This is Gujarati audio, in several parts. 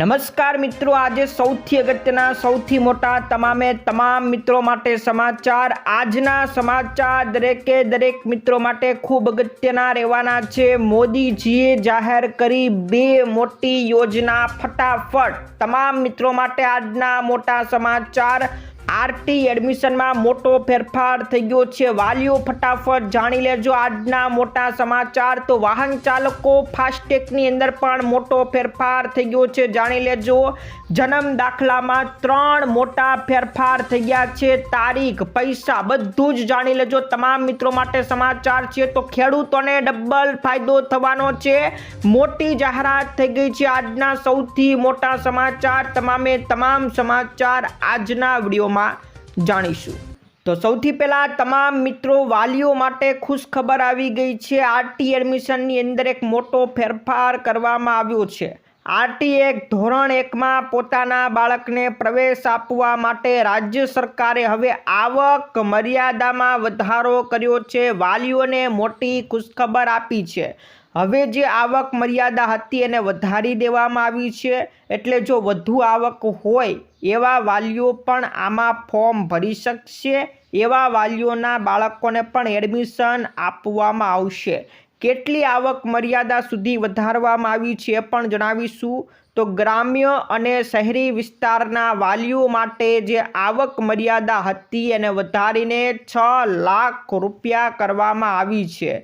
નમસ્કાર મિત્રો, આજે સૌથી અગત્યના, સૌથી મોટા, તમામે તમામ મિત્રો માટે સમાચાર. આજના સમાચાર દરેકે દરેક મિત્રો માટે ખૂબ અગત્યના રહેવાના છે. મોદીજીએ જાહેર કરી બે મોટી યોજના ફટાફટ. તમામ મિત્રો માટે આજના મોટા સમાચાર. આરટી એડમિશનમાં મોટો ફેરફાર થઈ ગયો છે. વાલીઓ ફટાફટ જાણી લેજો. આજના મોટા સમાચાર, તો વાહન ચાલકો ફાસ્ટેગની અંદર પણ મોટો ફેરફાર થઈ ગયો છે. જાણી લેજો. જન્મ દાખલામાં ત્રણ મોટા ફેરફાર થઈ ગયા છે. તારીખ, પૈસા બધું જ જાણી લેજો. તમામ મિત્રો માટે સમાચાર છે, તો ખેડૂતોને ડબલ ફાયદો થવાનો છે. મોટી જાહેરાત થઈ ગઈ છે. આજના સૌથી મોટા સમાચાર, તમામે તમામ સમાચાર આજના વિડીયોમાં જાણીશું. તો સૌથી પહેલાં તમામ મિત્રો વાલીઓ માટે ખુશ ખબર આવી ગઈ છે. આરટી એડમિશનની અંદર એક મોટો ફેરફાર કરવામાં આવ્યો છે. આરટી એક ધોરણ એકમાં પોતાના બાળકને પ્રવેશ આપવા માટે રાજ્ય સરકારે હવે આવક મર્યાદામાં વધારો કર્યો છે. વાલીઓને મોટી ખુશખબર આપી છે. હવે જે આવક મર્યાદા હતી એને વધારી દેવામાં આવી છે, એટલે જો વધુ આવક હોય, એવા વાલીઓ પણ આમાં ફોર્મ ભરી શકશે, એવા વાલીઓના બાળકોને પણ એડમિશન આપવામાં આવશે. કેટલી આવક મર્યાદા સુધી વધારવામાં આવી છે એ પણ જણાવીશું. તો ગ્રામ્ય અને શહેરી વિસ્તારના વાલીઓ માટે જે આવક મર્યાદા હતી એને વધારીને છ લાખ રૂપિયા કરવામાં આવી છે.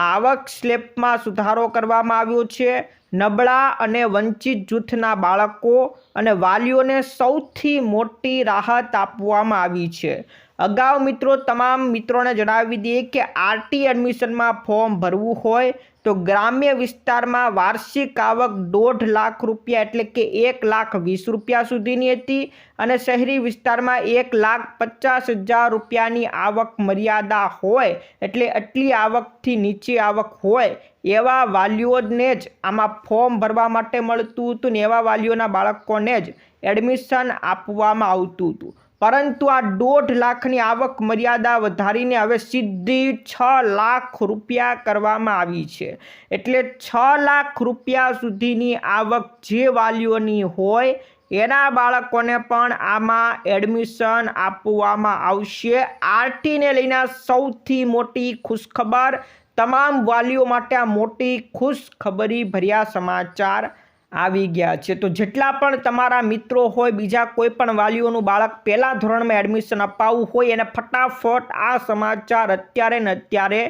આવક સ્લેબમાં સુધારો કરવામાં આવ્યો છે. નબળા અને વંચિત જૂથના બાળકો અને વાલીઓને સૌથી મોટી રાહત આપવામાં આવી છે. અગાઉ મિત્રો તમામ મિત્રોને જણાવી દઈએ કે આરટી એડમિશનમાં ફોર્મ ભરવું હોય તો ગ્રામ્ય વિસ્તારમાં વાર્ષિક આવક દોઢ લાખ રૂપિયા એટલે કે એક લાખ વીસ રૂપિયા સુધીની હતી અને શહેરી વિસ્તારમાં એક લાખ પચાસ હજાર રૂપિયાની આવક મર્યાદા હોય એટલે આટલી આવકથી નીચી આવક હોય એવા વાલીઓને જ આમાં ફોર્મ ભરવા માટે મળતું હતું ને એવા વાલીઓના બાળકોને જ એડમિશન આપવામાં આવતું હતું. પરંતુ આ દોઢ લાખની આવક મર્યાદા વધારીને હવે સીધી છ લાખ રૂપિયા કરવામાં આવી છે. એટલે છ લાખ રૂપિયા સુધીની આવક જે વાલીઓની હોય, એના બાળકોને પણ આમાં એડમિશન આપવામાં આવશે. આરટીને લઈને સૌથી મોટી ખુશખબર, તમામ વાલીઓ માટે આ મોટી ખુશખબરી ભર્યા સમાચાર. આવી ગયા છે. તો જેટલા પણ તમારા મિત્રો હોય, બીજા કોઈ પણ વાલીઓનું બાળક પહેલા ધોરણમાં એડમિશન અપાવવું હોય, એને ફટાફટ આ સમાચાર અત્યારે ને અત્યારે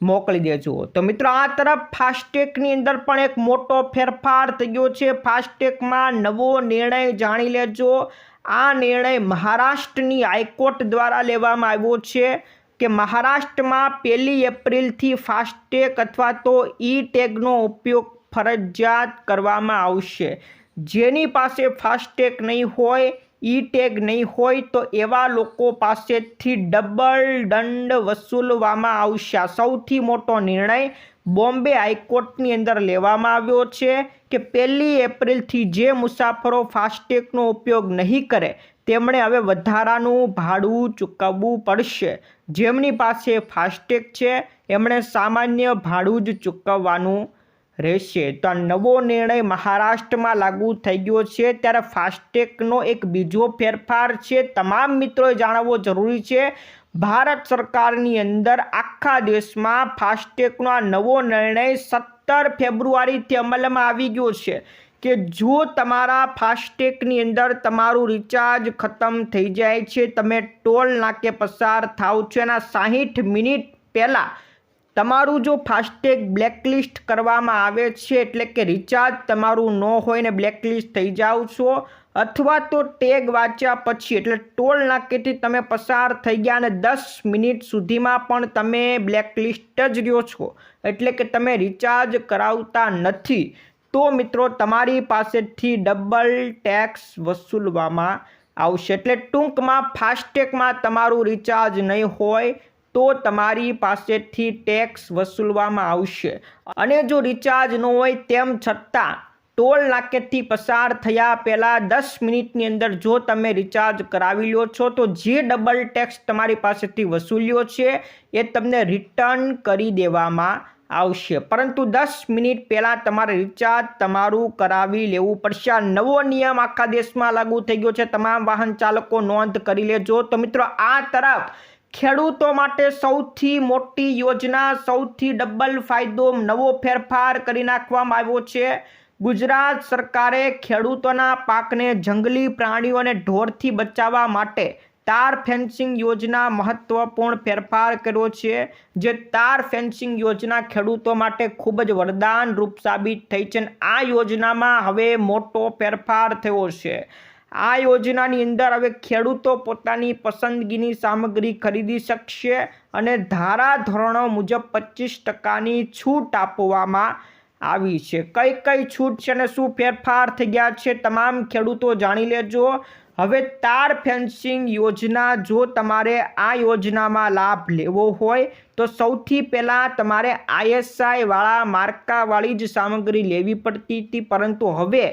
મોકલી દેજો. તો મિત્રો, આ તરફ ફાસ્ટેગની અંદર પણ એક મોટો ફેરફાર થઈ ગયો છે. ફાસ્ટેગમાં નવો નિર્ણય જાણી લેજો. આ નિર્ણય મહારાષ્ટ્રની હાઈકોર્ટ દ્વારા લેવામાં આવ્યો છે કે મહારાષ્ટ્રમાં પહેલી એપ્રિલથી ફાસ્ટેગ અથવા તો ઈ ટેગનો ઉપયોગ ફરજિયાત કરવામાં આવશે. જેની પાસે ફાસ્ટેગ નહીં હોય ઈ ટેગ નહીં હોય, તો એવા લોકો પાસેથી ડબલ દંડ વસૂલવામાં આવશે. સૌથી મોટો નિર્ણય બોમ્બે હાઈકોર્ટની અંદર લેવામાં આવ્યો છે કે પહેલી એપ્રિલથી જે મુસાફરો ફાસ્ટેગનો ઉપયોગ નહીં કરે, તેમણે હવે વધારાનું ભાડું ચૂકવવું પડશે. જેમની પાસે ફાસ્ટેગ છે, એમણે સામાન્ય ભાડું જ ચૂકવવાનું રહેશે. તો આ નવો નિર્ણય મહારાષ્ટ્રમાં લાગુ થઈ ગયો છે. ત્યારે ફાસ્ટેગનો એક બીજો ફેરફાર છે. તમામ મિત્રોએ જાણવો જરૂરી છે, ભારત સરકારની અંદર આખા દેશમાં ફાસ્ટેગનો આ નવો નિર્ણય સત્તર ફેબ્રુઆરીથી અમલમાં આવી ગયો છે કે જો તમારા ફાસ્ટેગની અંદર તમારું રિચાર્જ ખતમ થઈ જાય છે, તમે ટોલ નાકે પસાર થાવ છો. એના સાહીઠ મિનિટ પહેલાં તમારું જો ફાસ્ટેગ બ્લેકલિસ્ટ કરવામાં આવે છે એટલે કે રિચાર્જ તમારું ન હોય ને બ્લેકલિસ્ટ થઈ જાઓ છો, અથવા તો ટેગ વાંચ્યા પછી, એટલે ટોલ નાકેથી તમે પસાર થઈ ગયા અને દસ મિનિટ સુધીમાં પણ તમે બ્લેકલિસ્ટ જ રહ્યો છો, એટલે કે તમે રિચાર્જ કરાવતા નથી. તો મિત્રો, તમારી પાસેથી ડબલ ટેક્સ વસૂલવામાં આવશે. એટલે ટૂંકમાં ફાસ્ટેગમાં તમારું રિચાર્જ નહીં હોય તો તમારી પાસેથી ટેક્સ વસૂલવામાં આવશે. અને જો રિચાર્જ ન હોય તેમ છતાં, ટોલ નાકેથી પસાર થયા પહેલાં દસ મિનિટની અંદર જો તમે રિચાર્જ કરાવી લો છો, તો જે ડબલ ટેક્સ તમારી પાસેથી વસૂલ્યો છે, એ તમને રિટર્ન કરી દેવામાં આવશે. પરંતુ દસ મિનિટ પહેલાં તમારે રિચાર્જ તમારું કરાવી લેવું પડશે. આ નવો નિયમ આખા દેશમાં લાગુ થઈ ગયો છે. તમામ વાહન ચાલકો નોંધ કરી લેજો. તો મિત્રો, આ તરફ ખેડૂતો માટે સૌથી મોટી યોજના, સૌથી ડબલ ફાયદો નવો ફેરફાર કરી નાખવામાં આવ્યો છે. ગુજરાત સરકારે ખેડૂતોના પાકને જંગલી પ્રાણીઓ અને ઢોરથી બચાવવા માટે તાર ફેન્સિંગ યોજના મહત્વપૂર્ણ ફેરફાર કર્યો છે, જે તાર ફેન્સિંગ યોજના ખેડૂતો માટે ખૂબ જ વરદાન રૂપ સાબિત થઈ છે આ યોજનામાં હવે મોટો ફેરફાર થયો છે. આ યોજનાની અંદર હવે ખેડૂતો પોતાની પસંદગીની સામગ્રી ખરીદી શકશે અને ધારા ધોરણો મુજબ પચીસ ટકાની છૂટ આપવામાં આવી છે. કઈ કઈ છૂટ છે અને શું ફેરફાર થઈ ગયા છે તમામ ખેડૂતો જાણી લેજો. હવે તાર ફેન્સિંગ યોજના જો તમારે આ યોજનામાં લાભ લેવો હોય તો સૌથી પહેલાં તમારે આઈએસઆઈવાળા માર્કાવાળી જ સામગ્રી લેવી પડતી હતી, પરંતુ હવે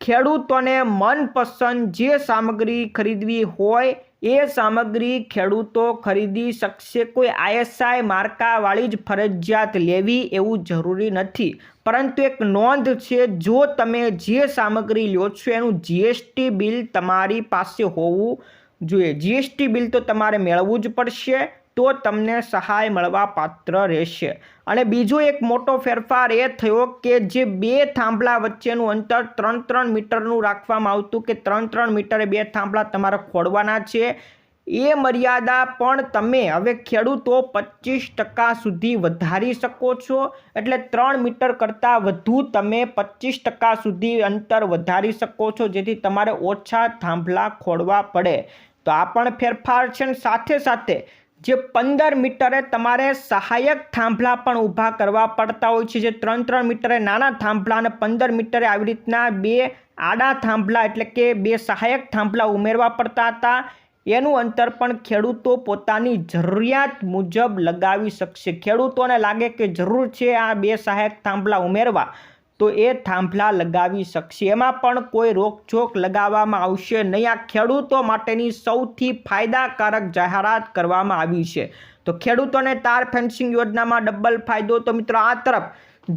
ખેડૂતોને મનપસંદ જે સામગ્રી ખરીદવી હોય એ સામગ્રી ખેડૂતો ખરીદી શકશે. કોઈ આઈએસઆઈ માર્કાવાળી જ ફરજિયાત લેવી એવું જરૂરી નથી. પરંતુ એક નોંધ છે, જો તમે જે સામગ્રી લો છો એનું જીએસટી બિલ તમારી પાસે હોવું જોઈએ. જીએસટી બિલ તો તમારે મેળવવું જ પડશે. તો તમને સહાય મળવા પાત્ર રહેશે. અને બીજો એક મોટો ફેરફાર એ થયો કે જે બે થાંભલા વચ્ચેનું અંતર ત્રણ ત્રણ મીટરનું રાખવામાં આવતું કે ત્રણ ત્રણ મીટરે બે થાંભલા તમારે ખોડવાના છે, એ મર્યાદા પણ તમે હવે ખેડૂતો પચીસ ટકા સુધી વધારી શકો છો. એટલે ત્રણ મીટર કરતાં વધુ તમે પચીસ ટકા સુધી અંતર વધારી શકો છો, જેથી તમારે ઓછા થાંભલા ખોડવા પડે. તો આ પણ ફેરફાર છે સાથે સાથે જે પંદર મીટરે તમારે સહાયક થાંભલા પણ ઊભા કરવા પડતા હોય છે, જે ત્રણ ત્રણ મીટરે નાના થાંભલા અને પંદર મીટરે આવી રીતના બે આડા થાંભલા એટલે કે બે સહાયક થાંભલા ઉમેરવા પડતા હતા. એનું અંતર પણ ખેડૂતો પોતાની જરૂરિયાત મુજબ લગાવી શકશે. ખેડૂતોને લાગે કે જરૂર છે આ બે સહાયક થાંભલા ઉમેરવા. તો એ થાંભલા લગાવી શકશે. એમાં પણ કોઈ રોકછોક લગાવવામાં આવશે નહીં. આ ખેડૂતો માટેની સૌથી ફાયદાકારક જાહેરાત કરવામાં આવી છે. તો ખેડૂતોને તાર ફેન્સિંગ યોજનામાં ડબલ ફાયદો. તો મિત્રો આ તરફ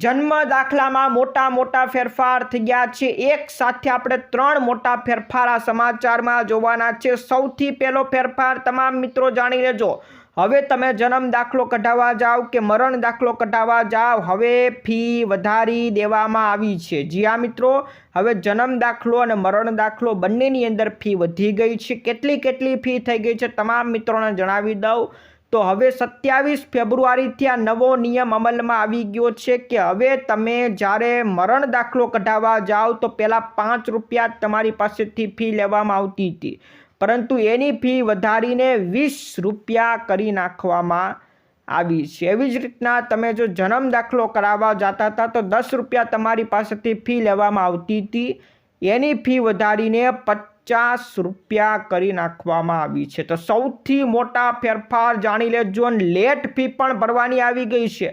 જન્મ દાખલામાં મોટા મોટા ફેરફાર થઈ ગયા છે. એક સાથે આપણે ત્રણ મોટા ફેરફાર આ સમાચારમાં જોવાના છે. સૌથી પહેલો ફેરફાર તમામ મિત્રો જાણી લેજો. હવે તમે જન્મ દાખલો કઢાવવા જાઓ કે મરણ દાખલો કઢાવવા જાઓ હવે ફી વધારી દેવામાં આવી છે. જી આ મિત્રો. હવે જન્મ દાખલો અને મરણ દાખલો બંનેની અંદર ફી વધી ગઈ છે. કેટલી કેટલી ફી થઈ ગઈ છે તમામ મિત્રોને જણાવી દઉં. તો હવે સત્યાવીસ ફેબ્રુઆરીથી આ નવો નિયમ અમલમાં આવી ગયો છે કે હવે તમે જ્યારે મરણ દાખલો કઢાવવા જાઓ તો પહેલાં પાંચ રૂપિયા તમારી પાસેથી ફી લેવામાં આવતી હતી. પરંતુ એની ફી વધારીને વીસ રૂપિયા કરી નાખવામાં આવી છે. એવી જ રીતના તમે જો જન્મ દાખલો કરાવવા જતા હતા તો દસ રૂપિયા તમારી પાસેથી ફી લેવામાં આવતી હતી. એની ફી વધારીને પચાસ રૂપિયા કરી નાખવામાં આવી છે. તો સૌથી મોટા ફેરફાર જાણી લેજો લેટ ફી પણ ભરવાની આવી ગઈ છે.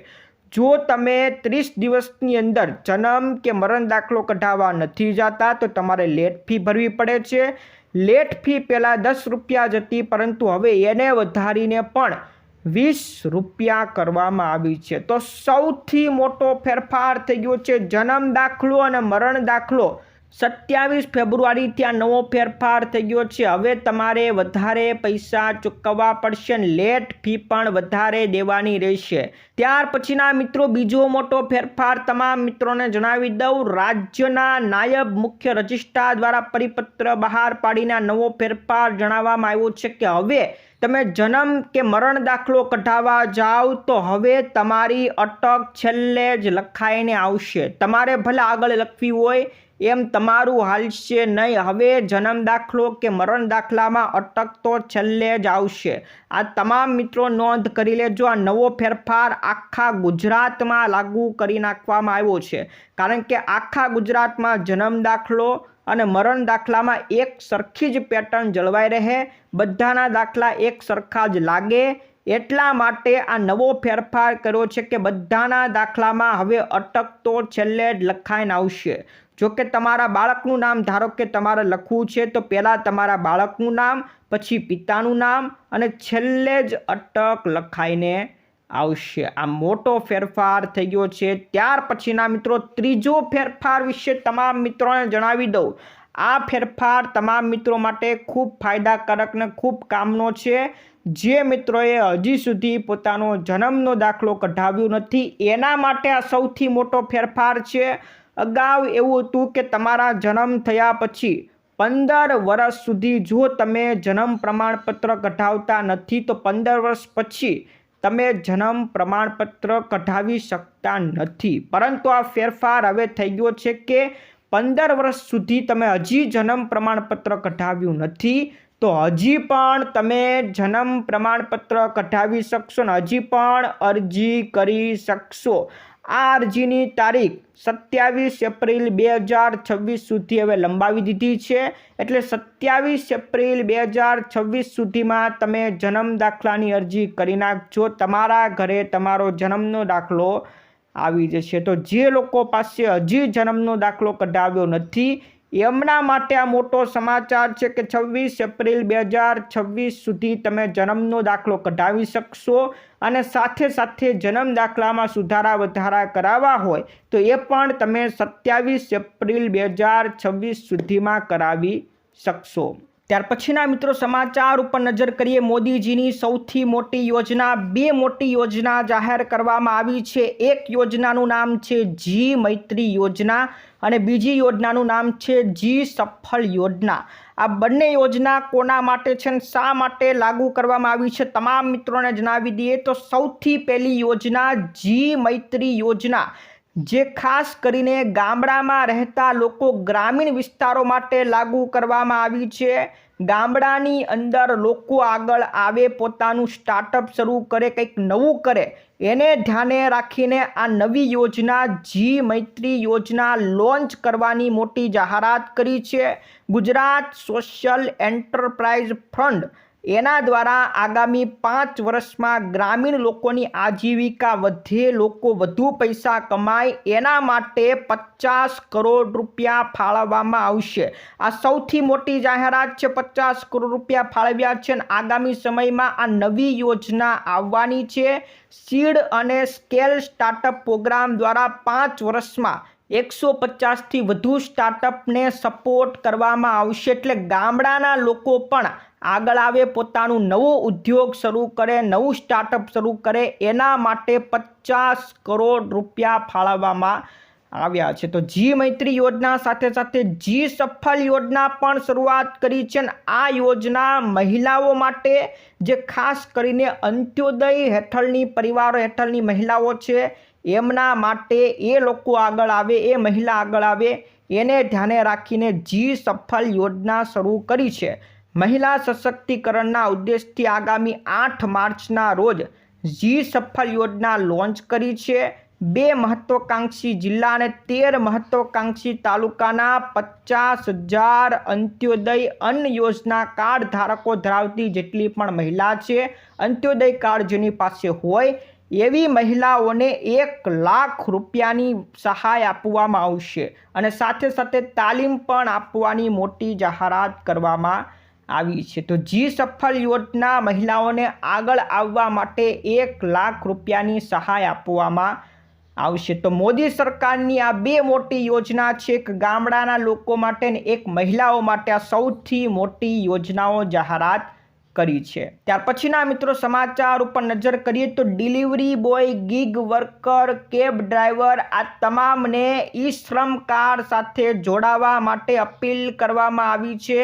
જો તમે ત્રીસ દિવસની અંદર જન્મ કે મરણ દાખલો કઢાવવા નથી જતા તો તમારે લેટ ફી ભરવી પડે છે. લેટ ફી પહેલાં દસ રૂપિયા જ હતી, પરંતુ હવે એને વધારીને પણ વીસ રૂપિયા કરવામાં આવી છે. તો સૌથી મોટો ફેરફાર થઈ ગયો છે જન્મ દાખલો અને મરણ દાખલો. સત્યાવીસ ફેબ્રુઆરીથી આ નવો ફેરફાર થઈ ગયો છે. હવે તમારે વધારે પૈસા ચૂકવવા પડશે ને લેટ ફી પણ વધારે દેવાની રહેશે. ત્યાર પછીના મિત્રો, બીજો મોટો ફેરફાર તમામ મિત્રોને જણાવી દઉં. રાજ્યના નાયબ મુખ્ય રજિસ્ટ્રાર દ્વારા પરિપત્ર બહાર પાડીને નવો ફેરફાર જણાવવામાં આવ્યો છે કે હવે તમે જન્મ કે મરણ દાખલો કઢાવવા જાઓ તો હવે તમારી અટક છેલ્લે જ લખાઈને આવશે. તમારે ભલે આગળ લખવી હોય એમ તમારું હાલશે નહીં. હવે જન્મ દાખલો કે મરણ દાખલામાં અટક તો છેલ્લે જ આવશે. આ તમામ મિત્રો નોંધ કરી લેજો. આ નવો ફેરફાર આખા ગુજરાતમાં લાગુ કરી નાખવામાં આવ્યો છે. કારણ કે આખા ગુજરાતમાં જન્મ દાખલો અને મરણ દાખલામાં એક સરખી જ પેટર્ન જળવાઈ રહે. બધાના દાખલા એક સરખા જ લાગે. એટલા માટે આ નવો ફેરફાર કર્યો છે કે બધાના દાખલામાં હવે અટક તો છેલ્લે જ લખાઈને આવશે. જો કે તમારા બાળકનું નામ, ધારો કે તમારે લખવું છે, તો પહેલાં તમારા બાળકનું નામ, પછી પિતાનું નામ અને છેલ્લે જ અટક લખાઈને આવશે. આ મોટો ફેરફાર થઈ ગયો છે. ત્યાર પછીના મિત્રો, ત્રીજો ફેરફાર વિશે તમામ મિત્રોને જણાવી દઉં. આ ફેરફાર તમામ મિત્રો માટે ખૂબ ફાયદાકારક ને ખૂબ કામનો છે. જે મિત્રોએ હજી સુધી પોતાનો જન્મનો દાખલો કઢાવ્યો નથી, એના માટે આ સૌથી મોટો ફેરફાર છે. અગાઉ એવું હતું કે તમારા જન્મ થયા પછી પંદર વર્ષ સુધી જો તમે જન્મ પ્રમાણપત્ર કઢાવતા નથી, તો પંદર વર્ષ પછી તમે જન્મ પ્રમાણપત્ર કઢાવી શકતા નથી. પરંતુ આ ફેરફાર હવે થઈ ગયો છે કે પંદર વર્ષ સુધી તમે હજી જન્મ પ્રમાણપત્ર કઢાવ્યું નથી, તો હજી પણ તમે જન્મ પ્રમાણપત્ર કઢાવી શકશો ને હજી પણ અરજી કરી શકશો. આ અરજીની તારીખ સત્યાવીસ એપ્રિલ બે હજાર છવ્વીસ સુધી હવે લંબાવી દીધી છે. એટલે સત્યાવીસ એપ્રિલ બે હજાર છવ્વીસ સુધીમાં તમે જન્મ દાખલાની અરજી કરી નાખજો. તમારા ઘરે તમારો જન્મનો દાખલો આવી જશે. તો જે લોકો પાસે હજી જન્મનો દાખલો કઢાવ્યો નથી એમના માટે આ મોટો સમાચાર છે કે છવ્વીસ એપ્રિલ બે હજાર છવ્વીસ સુધી તમે જન્મનો દાખલો કઢાવી શકશો અને સાથે સાથે જન્મ દાખલામાં સુધારા વધારા કરાવવા હોય તો એ પણ તમે સત્યાવીસ એપ્રિલ બે હજાર છવ્વીસ સુધીમાં કરાવી શકશો. ત્યાર પછીના મિત્રો સમાચાર ઉપર નજર કરીએ. મોદીજીની સૌથી મોટી યોજના, બે મોટી યોજના જાહેર કરવામાં આવી છે. એક યોજનાનું નામ છે જી મૈત્રી યોજના અને બીજી યોજનાનું નામ છે જી સફળ યોજના. આ બંને યોજના કોના માટે છે અને શા માટે લાગુ કરવામાં આવી છે તમામ મિત્રોને જણાવી દઈએ તો સૌથી પહેલી યોજના જી મૈત્રી યોજના. જે ખાસ કરીને ગામડામાં રહેતા લોકો ગ્રામીણ વિસ્તારો માટે લાગુ કરવામાં આવી છે. ગામડાની અંદર લોકો આગળ આવે, પોતાનું સ્ટાર્ટઅપ શરૂ કરે, કંઈક નવું કરે, એને ધ્યાને રાખીને આ નવી યોજના જી મૈત્રી યોજના લોન્ચ કરવાની મોટી જાહેરાત કરી છે. ગુજરાત સોશિયલ એન્ટરપ્રાઇઝ ફંડ એના દ્વારા આગામી પાંચ વર્ષમાં ગ્રામીણ લોકોની આજીવિકા વધે, લોકો વધુ પૈસા કમાય, એના માટે પચાસ કરોડ રૂપિયા ફાળવવામાં આવશે. આ સૌથી મોટી જાહેરાત છે, પચાસ કરોડ રૂપિયા ફાળવ્યા છે અને આગામી સમયમાં આ નવી યોજના આવવાની છે. સીડ અને સ્કેલ સ્ટાર્ટઅપ પ્રોગ્રામ દ્વારા પાંચ વર્ષમાં એકસો પચાસથી વધુ સ્ટાર્ટઅપને સપોર્ટ કરવામાં આવશે. એટલે ગામડાના લોકો પણ આગળ આવે, પોતાનું નવું ઉદ્યોગ શરૂ કરે, નવું સ્ટાર્ટઅપ શરૂ કરે, એના માટે પચાસ કરોડ રૂપિયા ફાળવવામાં આવ્યા છે. તો જી મૈત્રી યોજના સાથે સાથે જી સફળ યોજના પણ શરૂઆત કરી છે અને આ યોજના મહિલાઓ માટે જે ખાસ કરીને અંત્યોદય હેઠળની પરિવારો હેઠળની મહિલાઓ છે, એમના માટે એ લોકો આગળ આવે, એ મહિલા આગળ આવે, એને ધ્યાને રાખીને જી સફળ યોજના શરૂ કરી છે. મહિલા સશક્તિકરણના ઉદ્દેશથી આગામી આઠ માર્ચના રોજ જી સફળ યોજના લોન્ચ કરી છે. બે મહત્વકાંક્ષી જિલ્લા અને તેર મહત્વકાંક્ષી તાલુકાના પચાસ હજાર અંત્યોદય અન્ન યોજના કાર્ડ ધારકો ધરાવતી જેટલી પણ મહિલા છે, અંત્યોદય કાર્ડ જેની પાસે હોય એવી મહિલાઓને એક લાખ રૂપિયાની સહાય આપવામાં આવશે અને સાથે સાથે તાલીમ પણ આપવાની મોટી જાહેરાત કરવામાં આવી છે. તો જી સફળ યોજના મહિલાઓને આગળ આવવા માટે એક લાખ રૂપિયાની સહાય આપવામાં આવશે. તો મોદી સરકારની આ બે મોટી યોજના છે એક ગામડાના લોકો માટે ને એક મહિલાઓ માટે આ સૌથી મોટી યોજનાઓ જાહેરાત કરી છે. ત્યાર પછીના મિત્રો સમાચાર ઉપર નજર કરીએ તો delivery boy, gig worker, cab driver આ તમામને ઈ શ્રમ કાર્ડ સાથે જોડાવા માટે અપીલ કરવામાં આવી છે.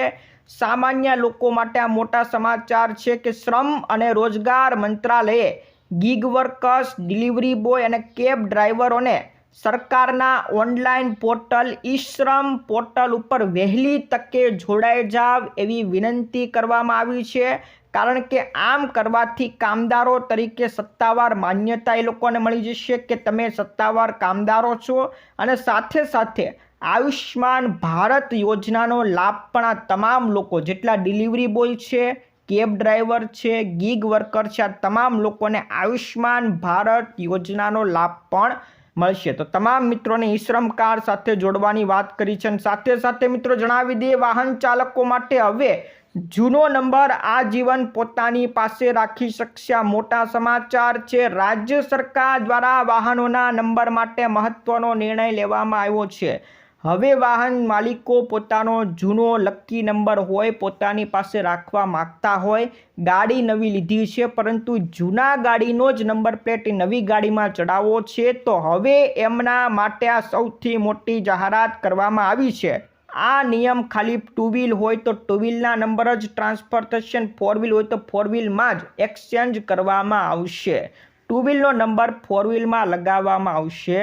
સામાન્ય લોકો માટે આ મોટા સમાચાર છે કે શ્રમ અને રોજગાર મંત્રાલયે ગીગ વર્કર્સ ડિલિવરી બોય અને કેબ ડ્રાઈવરોને સરકારના ઓનલાઈન પોર્ટલ ઈશ્રમ શ્રમ પોર્ટલ ઉપર વહેલી તકે જોડાઈ જાવ એવી વિનંતી કરવામાં આવી છે. કારણ કે આમ કરવાથી કામદારો તરીકે સત્તાવાર માન્યતા એ લોકોને મળી જશે કે તમે સત્તાવાર કામદારો છો અને સાથે સાથે આયુષ્માન ભારત યોજનાનો લાભ પણ આ તમામ લોકો જેટલા ડિલિવરી બોય છે કેબ ડ્રાઈવર છે ગીગ વર્કર છે, આ તમામ લોકોને આયુષ્માન ભારત યોજનાનો લાભ પણ મળશે. તો તમામ મિત્રોને ઈ શ્રમ કાર્ડ સાથે જોડવાની વાત કરી છે અને સાથે સાથે મિત્રો જણાવી દઈએ વાહન ચાલકો માટે હવે જૂનો નંબર આજીવન પોતાની પાસે રાખી શકશે. મોટા સમાચાર છે, રાજ્ય સરકાર દ્વારા વાહનોના નંબર માટે મહત્વનો નિર્ણય લેવામાં આવ્યો છે. હવે વાહન માલિકો પોતાનો જૂનો લકી નંબર હોય, પોતાની પાસે રાખવા માગતા હોય. ગાડી નવી લીધી છે, પરંતુ જૂના ગાડીનો જ નંબર પ્લેટ નવી ગાડીમાં ચડાવવો છે. તો હવે એમના માટે આ સૌથી મોટી જાહેરાત કરવામાં આવી છે. આ નિયમ ખાલી ટુ વ્હીલ હોય તો ટુ વ્હીલના નંબર જ ટ્રાન્સફર થશે ફોર વ્હીલ હોય તો ફોર વ્હીલમાં જ એક્સચેન્જ કરવામાં આવશે. ટુ વ્હીલનો નંબર ફોર વ્હીલમાં લગાવવામાં આવશે.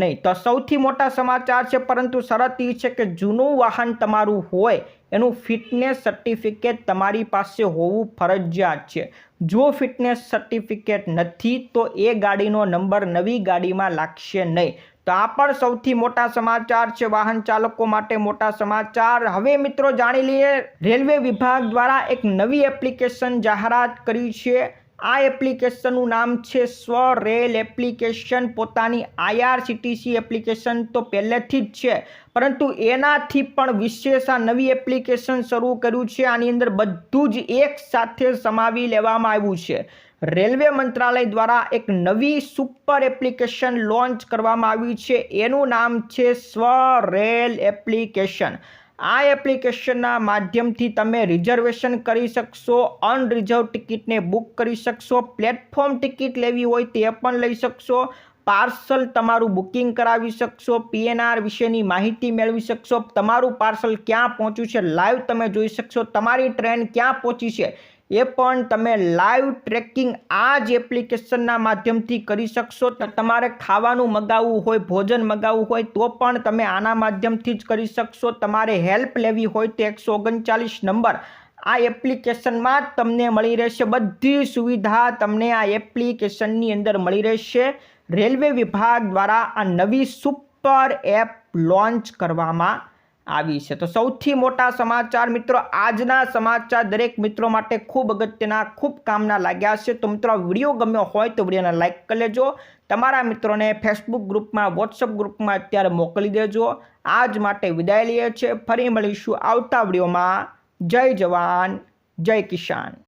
નહીં, તો સૌથી મોટા સમાચાર છે, પરંતુ શરત એ છે કે જૂનું વાહન તમારું હોય, એનું ફિટનેસ સર્ટિફિકેટ તમારી પાસે હોવું ફરજિયાત છે. જો ફિટનેસ સર્ટિફિકેટ નથી, તો એ ગાડીનો નંબર નવી ગાડીમાં લાગશે નહીં. તો આ પણ સૌથી મોટા સમાચાર છે, વાહન ચાલકો માટે મોટા સમાચાર. હવે મિત્રો જાણી લઈએ, રેલવે વિભાગ દ્વારા એક નવી એપ્લિકેશન જાહેરાત કરી છે. આ એપ્લિકેશનનું નામ છે સ્વ રેલ એપ્લિકેશન. પોતાની આઈઆરસીટીસી એપ્લિકેશન તો પહેલેથી જ છે, પરંતુ એનાથી પણ વિશેષ આ નવી એપ્લિકેશન શરૂ કર્યું છે. આની અંદર બધું જ એક સાથે સમાવી લેવામાં આવ્યું છે. રેલવે મંત્રાલય દ્વારા એક નવી સુપર એપ્લિકેશન લોન્ચ કરવામાં આવી છે. એનું નામ છે સ્વ રેલ એપ્લિકેશન. આ એપ્લિકેશનના માધ્યમથી તમે રિઝર્વેશન કરી શકશો, અનરિઝર્વ ટિકિટને બુક કરી શકશો, પ્લેટફોર્મ ટિકિટ લેવી હોય તે પણ લઈ શકશો, પાર્સલ તમારું બુકિંગ કરાવી શકશો પીએનઆર વિશેની માહિતી મેળવી શકશો, તમારું પાર્સલ ક્યાં પહોંચ્યું છે, લાઈવ તમે જોઈ શકશો, તમારી ટ્રેન ક્યાં પહોંચી છે એ પણ તમે લાઈવ ટ્રેકિંગ આ જ એપ્લિકેશનના માધ્યમથી કરી શકશો. તમારે ખાવાનું મગાવવું હોય, ભોજન મગાવવું હોય, તો પણ તમે આના માધ્યમથી જ કરી શકશો. તમારે હેલ્પ લેવી હોય તો એકસો ઓગણચાલીસ નંબર. આ એપ્લિકેશનમાં તમને મળી રહેશે બધી સુવિધા તમને આ એપ્લિકેશનની અંદર મળી રહેશે. રેલવે વિભાગ દ્વારા આ નવી સુપર એપ લોન્ચ કરવામાં આવી છે. તો સૌથી મોટા સમાચાર મિત્રો, આજના સમાચાર દરેક મિત્રો માટે ખૂબ અગત્યના, ખૂબ કામના લાગ્યા છે. તો મિત્રો વીડિયો ગમ્યો હોય તો વિડીયોને લાઇક કરી લેજો. તમારા મિત્રોને ફેસબુક ગ્રુપમાં વોટ્સઅપ ગ્રુપમાં અત્યારે મોકલી દેજો. આજ માટે વિદાય લઈએ છીએ. ફરી મળીશું આવતા વિડીયોમાં. જય જવાન, જય કિસાન.